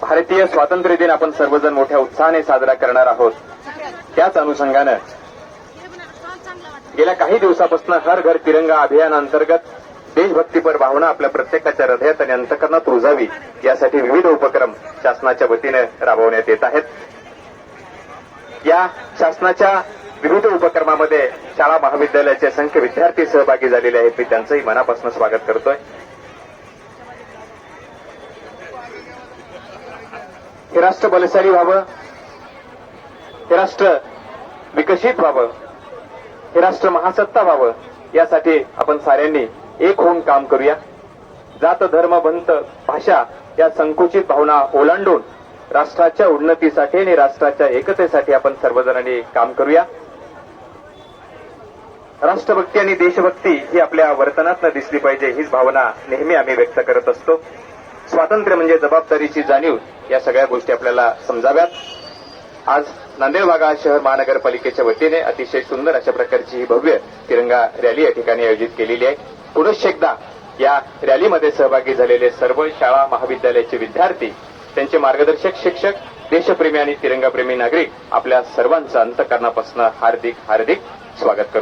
भारतीय स्वातंत्र्य दिन आपण सर्वजण मोठ्या उत्साहाने साजरा करणार आहोत. त्याच अनुषंगानं गेल्या काही दिवसापासून हर घर तिरंगा अभियानांतर्गत देशभक्तीपर भावना आपल्या प्रत्येकाच्या हृदयात आणि अंतकरणात रुजावी यासाठी विविध उपक्रम शासनाच्या वतीने राबवण्यात येत आहेत. या शासनाच्या विविध उपक्रमामध्ये शाळा महाविद्यालयाचे असंख्य विद्यार्थी सहभागी झालेले आहेत. मी त्यांचंही मनापासून स्वागत करतोय. हे राष्ट्र बलशाली व्हावं. हे राष्ट्र विकसित व्हावं. हे राष्ट्र महासत्ता व्हावं. यासाठी आपण साऱ्यांनी एक होऊन काम करूया. जात धर्म बंत भाषा या संकुचित भावना ओलांडून राष्ट्राच्या उन्नतीसाठी आणि राष्ट्राच्या एकतेसाठी आपण सर्वजणांनी काम करूया. राष्ट्रभक्ती आणि देशभक्ती ही आपल्या वर्तनातनं दिसली पाहिजे हीच भावना नेहमी आम्ही व्यक्त करत असतो. स्वातंत्र्य म्हणजे जबाबदारीची जाणीव. या सगळ्या गोष्टी आपल्याला समजाव्यात. आज नांदेड भागा शहर महानगरपालिकेच्या वतीने अतिशय सुंदर अशा प्रकारची ही भव्य तिरंगा रॅली या ठिकाणी आयोजित केलेली आहे. पुनश्च एकदा या रॅलीमध्ये सहभागी झालेले सर्व शाळा महाविद्यालयाचे विद्यार्थी त्यांचे मार्गदर्शक शिक्षक देशप्रेमी आणि तिरंगाप्रेमी नागरिक आपल्या सर्वांचं अंतकरणापासून हार्दिक हार्दिक स्वागत करतो.